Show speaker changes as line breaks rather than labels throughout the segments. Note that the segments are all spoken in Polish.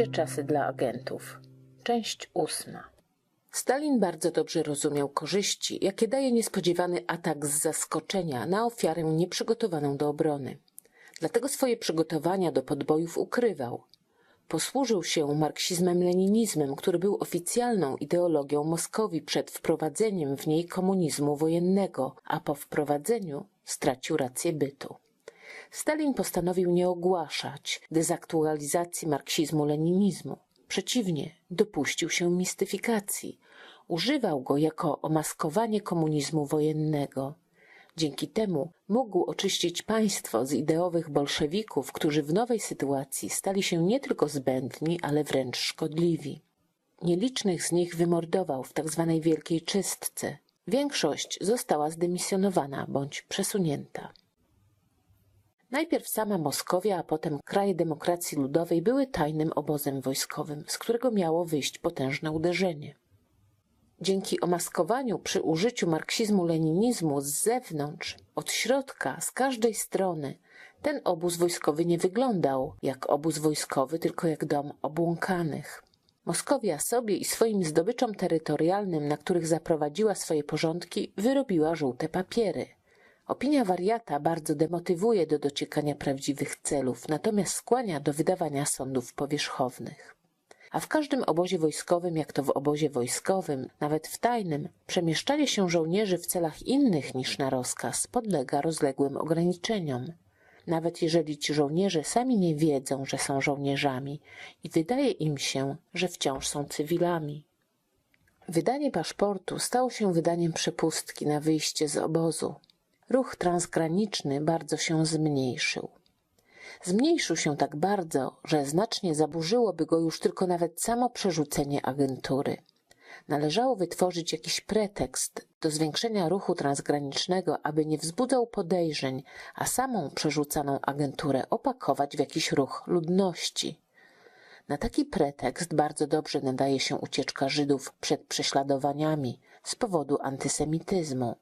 Ciężkie czasy dla agentów. Część ósma. Stalin bardzo dobrze rozumiał korzyści, jakie daje niespodziewany atak z zaskoczenia na ofiarę nieprzygotowaną do obrony. Dlatego swoje przygotowania do podbojów ukrywał. Posłużył się marksizmem-leninizmem, który był oficjalną ideologią Moskowii przed wprowadzeniem w niej komunizmu wojennego, a po wprowadzeniu stracił rację bytu. Stalin postanowił nie ogłaszać dezaktualizacji marksizmu-leninizmu. Przeciwnie, dopuścił się mistyfikacji. Używał go jako omaskowanie komunizmu wojennego. Dzięki temu mógł oczyścić państwo z ideowych bolszewików, którzy w nowej sytuacji stali się nie tylko zbędni, ale wręcz szkodliwi. Nielicznych z nich wymordował w tzw. wielkiej czystce. Większość została zdymisjonowana bądź przesunięta. Najpierw sama Moskowia, a potem kraje demokracji ludowej były tajnym obozem wojskowym, z którego miało wyjść potężne uderzenie. Dzięki omaskowaniu przy użyciu marksizmu-leninizmu z zewnątrz, od środka, z każdej strony, ten obóz wojskowy nie wyglądał jak obóz wojskowy, tylko jak dom obłąkanych. Moskowia sobie i swoim zdobyczom terytorialnym, na których zaprowadziła swoje porządki, wyrobiła żółte papiery. Opinia wariata bardzo demotywuje do dociekania prawdziwych celów, natomiast skłania do wydawania sądów powierzchownych. A w każdym obozie wojskowym, jak to w obozie wojskowym, nawet w tajnym, przemieszczanie się żołnierzy w celach innych niż na rozkaz podlega rozległym ograniczeniom. Nawet jeżeli ci żołnierze sami nie wiedzą, że są żołnierzami i wydaje im się, że wciąż są cywilami. Wydanie paszportu stało się wydaniem przepustki na wyjście z obozu. Ruch transgraniczny bardzo się zmniejszył. Zmniejszył się tak bardzo, że znacznie zaburzyłoby go już tylko nawet samo przerzucenie agentury. Należało wytworzyć jakiś pretekst do zwiększenia ruchu transgranicznego, aby nie wzbudzał podejrzeń, a samą przerzucaną agenturę opakować w jakiś ruch ludności. Na taki pretekst bardzo dobrze nadaje się ucieczka Żydów przed prześladowaniami z powodu antysemityzmu.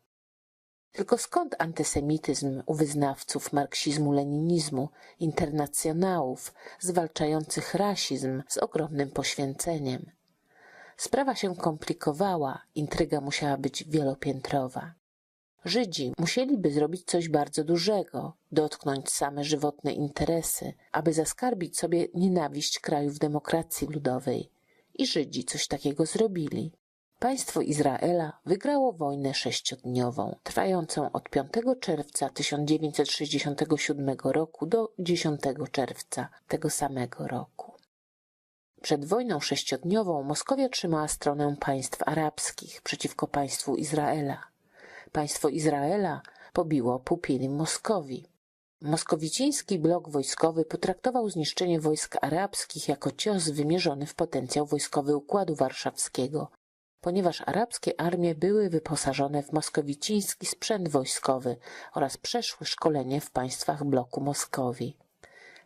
Tylko skąd antysemityzm u wyznawców marksizmu-leninizmu, internacjonałów, zwalczających rasizm z ogromnym poświęceniem? Sprawa się komplikowała, intryga musiała być wielopiętrowa. Żydzi musieliby zrobić coś bardzo dużego, dotknąć same żywotne interesy, aby zaskarbić sobie nienawiść krajów demokracji ludowej. I Żydzi coś takiego zrobili. Państwo Izraela wygrało wojnę sześciodniową, trwającą od 5 czerwca 1967 roku do 10 czerwca tego samego roku. Przed wojną sześciodniową Moskowia trzymała stronę państw arabskich przeciwko państwu Izraela. Państwo Izraela pobiło pupili Moskowii. Moskowiciński blok wojskowy potraktował zniszczenie wojsk arabskich jako cios wymierzony w potencjał wojskowy Układu Warszawskiego, ponieważ arabskie armie były wyposażone w moskowiciński sprzęt wojskowy oraz przeszły szkolenie w państwach bloku Moskowii.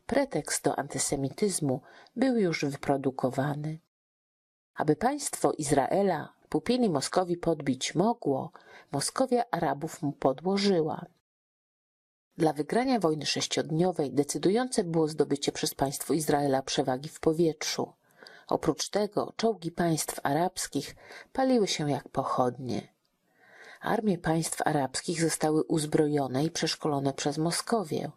Pretekst do antysemityzmu był już wyprodukowany. Aby państwo Izraela pupili Moskowii podbić mogło, Moskowia Arabów mu podłożyła. Dla wygrania wojny sześciodniowej decydujące było zdobycie przez państwo Izraela przewagi w powietrzu. Oprócz tego czołgi państw arabskich paliły się jak pochodnie. Armie państw arabskich zostały uzbrojone i przeszkolone przez Moskowię.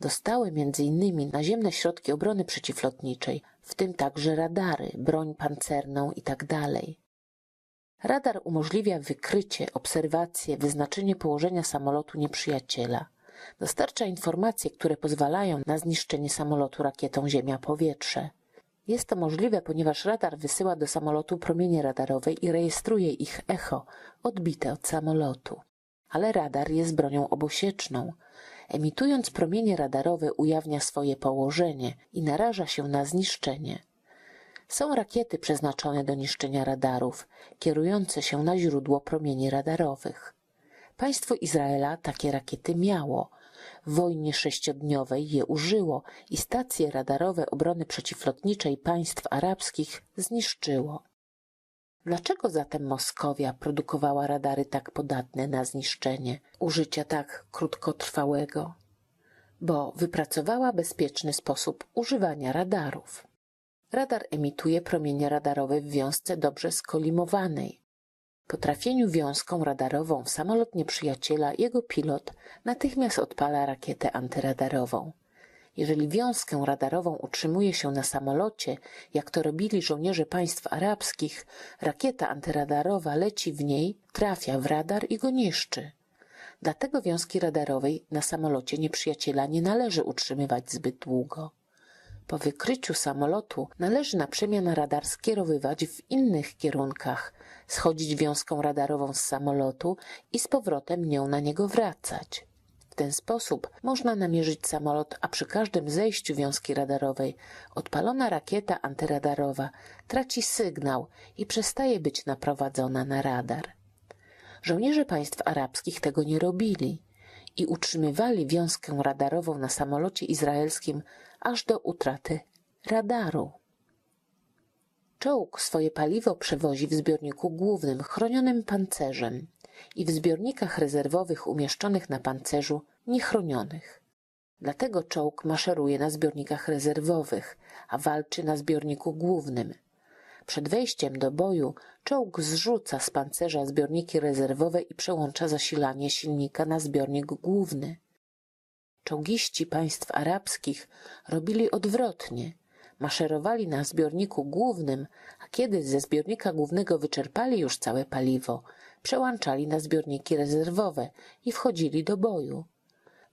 Dostały innymi naziemne środki obrony przeciwlotniczej, w tym także radary, broń pancerną itd. Radar umożliwia wykrycie, obserwację, wyznaczenie położenia samolotu nieprzyjaciela. Dostarcza informacje, które pozwalają na zniszczenie samolotu rakietą Ziemia-Powietrze. Jest to możliwe, ponieważ radar wysyła do samolotu promienie radarowe i rejestruje ich echo, odbite od samolotu. Ale radar jest bronią obosieczną. Emitując promienie radarowe ujawnia swoje położenie i naraża się na zniszczenie. Są rakiety przeznaczone do niszczenia radarów, kierujące się na źródło promieni radarowych. Państwo Izraela takie rakiety miało. W wojnie sześciodniowej je użyło i stacje radarowe obrony przeciwlotniczej państw arabskich zniszczyło. Dlaczego zatem Moskowia produkowała radary tak podatne na zniszczenie, użycia tak krótkotrwałego? Bo wypracowała bezpieczny sposób używania radarów. Radar emituje promienie radarowe w wiązce dobrze skolimowanej. Po trafieniu wiązką radarową w samolot nieprzyjaciela jego pilot natychmiast odpala rakietę antyradarową. Jeżeli wiązkę radarową utrzymuje się na samolocie, jak to robili żołnierze państw arabskich, rakieta antyradarowa leci w niej, trafia w radar i go niszczy. Dlatego wiązki radarowej na samolocie nieprzyjaciela nie należy utrzymywać zbyt długo. Po wykryciu samolotu należy na przemian radar skierowywać w innych kierunkach, schodzić wiązką radarową z samolotu i z powrotem nią na niego wracać. W ten sposób można namierzyć samolot, a przy każdym zejściu wiązki radarowej odpalona rakieta antyradarowa traci sygnał i przestaje być naprowadzona na radar. Żołnierze państw arabskich tego nie robili i utrzymywali wiązkę radarową na samolocie izraelskim aż do utraty radaru. Czołg swoje paliwo przewozi w zbiorniku głównym chronionym pancerzem i w zbiornikach rezerwowych umieszczonych na pancerzu niechronionych. Dlatego czołg maszeruje na zbiornikach rezerwowych, a walczy na zbiorniku głównym. Przed wejściem do boju czołg zrzuca z pancerza zbiorniki rezerwowe i przełącza zasilanie silnika na zbiornik główny. Czołgiści państw arabskich robili odwrotnie. Maszerowali na zbiorniku głównym, a kiedy ze zbiornika głównego wyczerpali już całe paliwo, przełączali na zbiorniki rezerwowe i wchodzili do boju.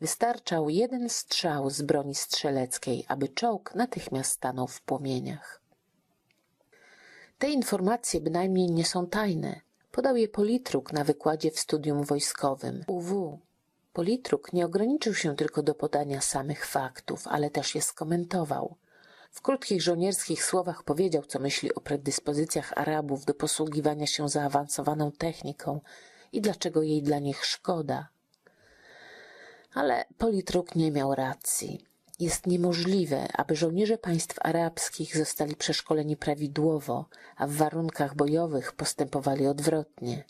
Wystarczał jeden strzał z broni strzeleckiej, aby czołg natychmiast stanął w płomieniach. Te informacje bynajmniej nie są tajne. Podał je Politruk na wykładzie w studium wojskowym UW. Politruk nie ograniczył się tylko do podania samych faktów, ale też je skomentował. W krótkich żołnierskich słowach powiedział, co myśli o predyspozycjach Arabów do posługiwania się zaawansowaną techniką i dlaczego jej dla nich szkoda. Ale Politruk nie miał racji. Jest niemożliwe, aby żołnierze państw arabskich zostali przeszkoleni prawidłowo, a w warunkach bojowych postępowali odwrotnie.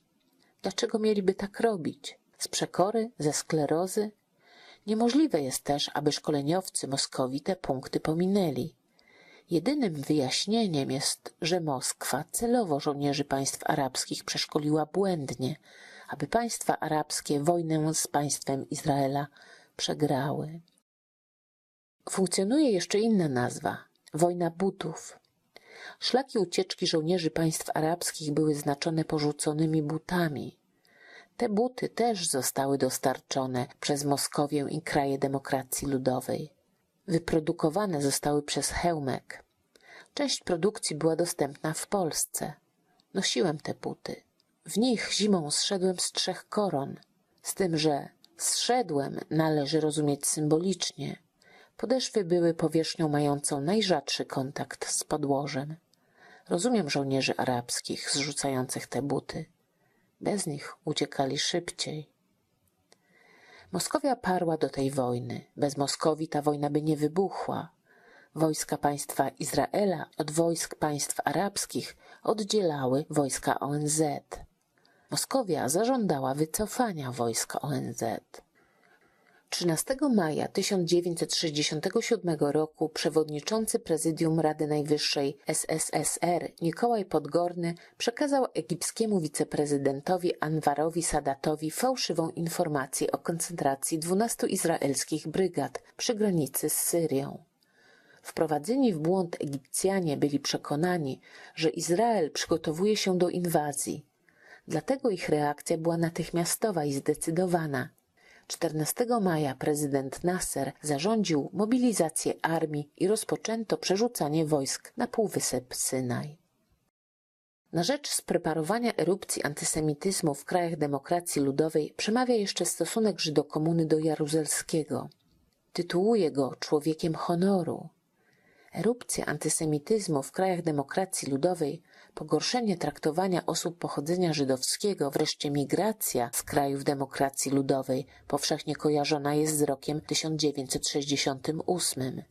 Dlaczego mieliby tak robić? Z przekory? Ze sklerozy? Niemożliwe jest też, aby szkoleniowcy Moskowi te punkty pominęli. Jedynym wyjaśnieniem jest, że Moskwa celowo żołnierzy państw arabskich przeszkoliła błędnie, aby państwa arabskie wojnę z państwem Izraela przegrały. Funkcjonuje jeszcze inna nazwa wojna butów. Szlaki ucieczki żołnierzy państw arabskich były znaczone porzuconymi butami. Te buty też zostały dostarczone przez Moskowię i kraje demokracji ludowej. Wyprodukowane zostały przez Hełmek. Część produkcji była dostępna w Polsce. Nosiłem te buty. W nich zimą zszedłem z trzech koron, z tym, że zszedłem należy rozumieć symbolicznie. Podeszwy były powierzchnią mającą najrzadszy kontakt z podłożem. Rozumiem żołnierzy arabskich zrzucających te buty. Bez nich uciekali szybciej. Moskowia parła do tej wojny. Bez Moskowii ta wojna by nie wybuchła. Wojska państwa Izraela od wojsk państw arabskich oddzielały wojska ONZ. Moskowia zażądała wycofania wojsk ONZ. 13 maja 1967 roku przewodniczący Prezydium Rady Najwyższej SSSR Nikołaj Podgorny przekazał egipskiemu wiceprezydentowi Anwarowi Sadatowi fałszywą informację o koncentracji 12 izraelskich brygad przy granicy z Syrią. Wprowadzeni w błąd Egipcjanie byli przekonani, że Izrael przygotowuje się do inwazji. Dlatego ich reakcja była natychmiastowa i zdecydowana. 14 maja prezydent Nasser zarządził mobilizację armii i rozpoczęto przerzucanie wojsk na półwysep Synaj. Na rzecz spreparowania erupcji antysemityzmu w krajach demokracji ludowej przemawia jeszcze stosunek Żydokomuny do Jaruzelskiego. Tytułuje go człowiekiem honoru. Erupcja antysemityzmu w krajach demokracji ludowej pogorszenie traktowania osób pochodzenia żydowskiego, wreszcie migracja z krajów demokracji ludowej powszechnie kojarzona jest z rokiem 1968.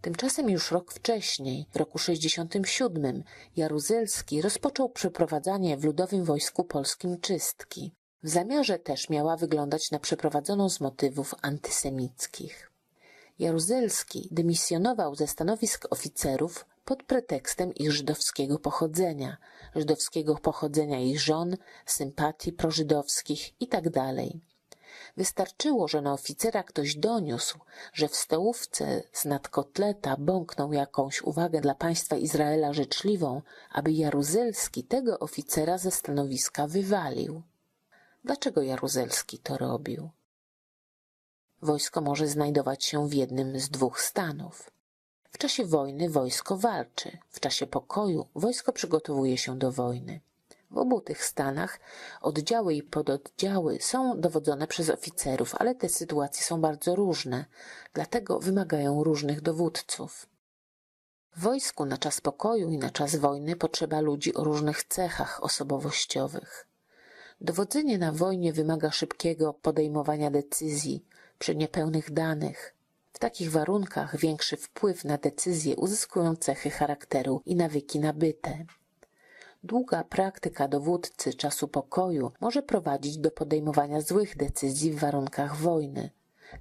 Tymczasem już rok wcześniej, w roku 67, Jaruzelski rozpoczął przeprowadzanie w Ludowym Wojsku Polskim czystki. W zamiarze też miała wyglądać na przeprowadzoną z motywów antysemickich. Jaruzelski dymisjonował ze stanowisk oficerów pod pretekstem ich żydowskiego pochodzenia, żydowskiego pochodzenia ich żon, sympatii prożydowskich itd. Wystarczyło, że na oficera ktoś doniósł, że w stołówce z nadkotleta bąknął jakąś uwagę dla państwa Izraela życzliwą, aby Jaruzelski tego oficera ze stanowiska wywalił. Dlaczego Jaruzelski to robił? Wojsko może znajdować się w jednym z dwóch stanów. Czasie wojny wojsko walczy, w czasie pokoju wojsko przygotowuje się do wojny. W obu tych stanach oddziały i pododdziały są dowodzone przez oficerów, ale te sytuacje są bardzo różne, dlatego wymagają różnych dowódców. W wojsku na czas pokoju i na czas wojny potrzeba ludzi o różnych cechach osobowościowych. Dowodzenie na wojnie wymaga szybkiego podejmowania decyzji przy niepełnych danych. W takich warunkach większy wpływ na decyzje uzyskują cechy charakteru i nawyki nabyte. Długa praktyka dowódcy czasu pokoju może prowadzić do podejmowania złych decyzji w warunkach wojny.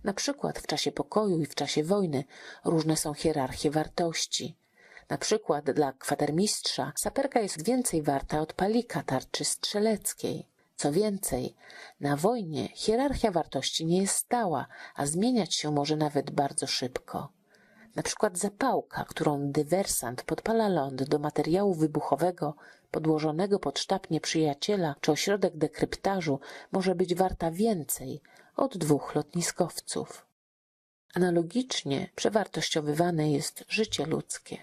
Na przykład w czasie pokoju i w czasie wojny różne są hierarchie wartości. Na przykład dla kwatermistrza saperka jest więcej warta od palika tarczy strzeleckiej. Co więcej, na wojnie hierarchia wartości nie jest stała, a zmieniać się może nawet bardzo szybko. Na przykład zapałka, którą dywersant podpala ląd do materiału wybuchowego podłożonego pod sztab nieprzyjaciela czy ośrodek dekryptażu może być warta więcej od dwóch lotniskowców. Analogicznie przewartościowywane jest życie ludzkie.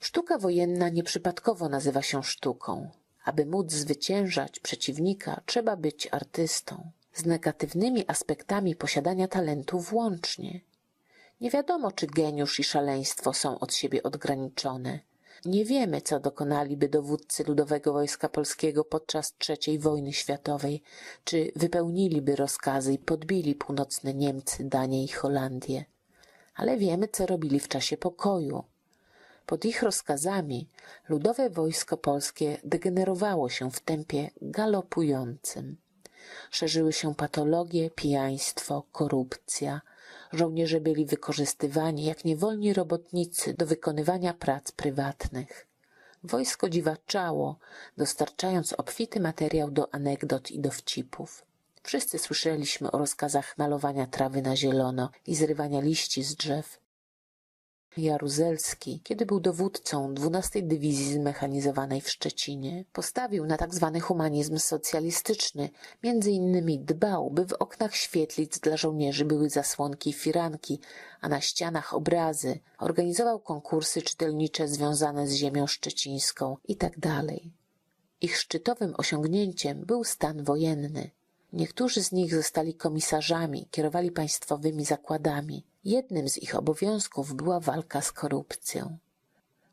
Sztuka wojenna nieprzypadkowo nazywa się sztuką. Aby móc zwyciężać przeciwnika, trzeba być artystą, z negatywnymi aspektami posiadania talentu włącznie. Nie wiadomo, czy geniusz i szaleństwo są od siebie odgraniczone. Nie wiemy, co dokonaliby dowódcy Ludowego Wojska Polskiego podczas III wojny światowej, czy wypełniliby rozkazy i podbili północne Niemcy, Danię i Holandię. Ale wiemy, co robili w czasie pokoju. Pod ich rozkazami Ludowe Wojsko Polskie degenerowało się w tempie galopującym. Szerzyły się patologie, pijaństwo, korupcja. Żołnierze byli wykorzystywani jak niewolni robotnicy do wykonywania prac prywatnych. Wojsko dziwaczało, dostarczając obfity materiał do anegdot i dowcipów. Wszyscy słyszeliśmy o rozkazach malowania trawy na zielono i zrywania liści z drzew. Jaruzelski, kiedy był dowódcą 12 Dywizji Zmechanizowanej w Szczecinie, postawił na tzw. humanizm socjalistyczny. Między innymi dbał, by w oknach świetlic dla żołnierzy były zasłonki i firanki, a na ścianach obrazy. Organizował konkursy czytelnicze związane z ziemią szczecińską itd. Ich szczytowym osiągnięciem był stan wojenny. Niektórzy z nich zostali komisarzami, kierowali państwowymi zakładami. Jednym z ich obowiązków była walka z korupcją.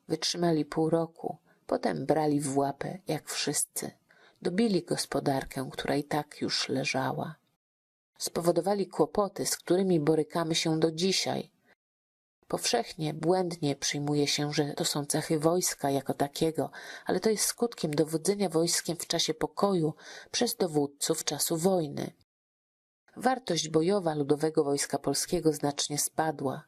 Wytrzymali pół roku, potem brali w łapę, jak wszyscy. Dobili gospodarkę, która i tak już leżała. Spowodowali kłopoty, z którymi borykamy się do dzisiaj. Powszechnie, błędnie przyjmuje się, że to są cechy wojska jako takiego, ale to jest skutkiem dowodzenia wojskiem w czasie pokoju przez dowódców czasu wojny. Wartość bojowa Ludowego Wojska Polskiego znacznie spadła.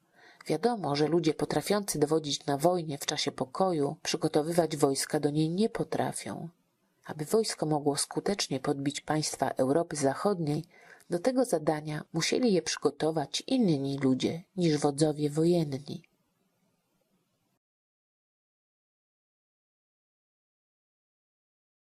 Wiadomo, że ludzie potrafiący dowodzić na wojnie w czasie pokoju, przygotowywać wojska do niej nie potrafią. Aby wojsko mogło skutecznie podbić państwa Europy Zachodniej, do tego zadania musieli je przygotować inni ludzie niż wodzowie wojenni.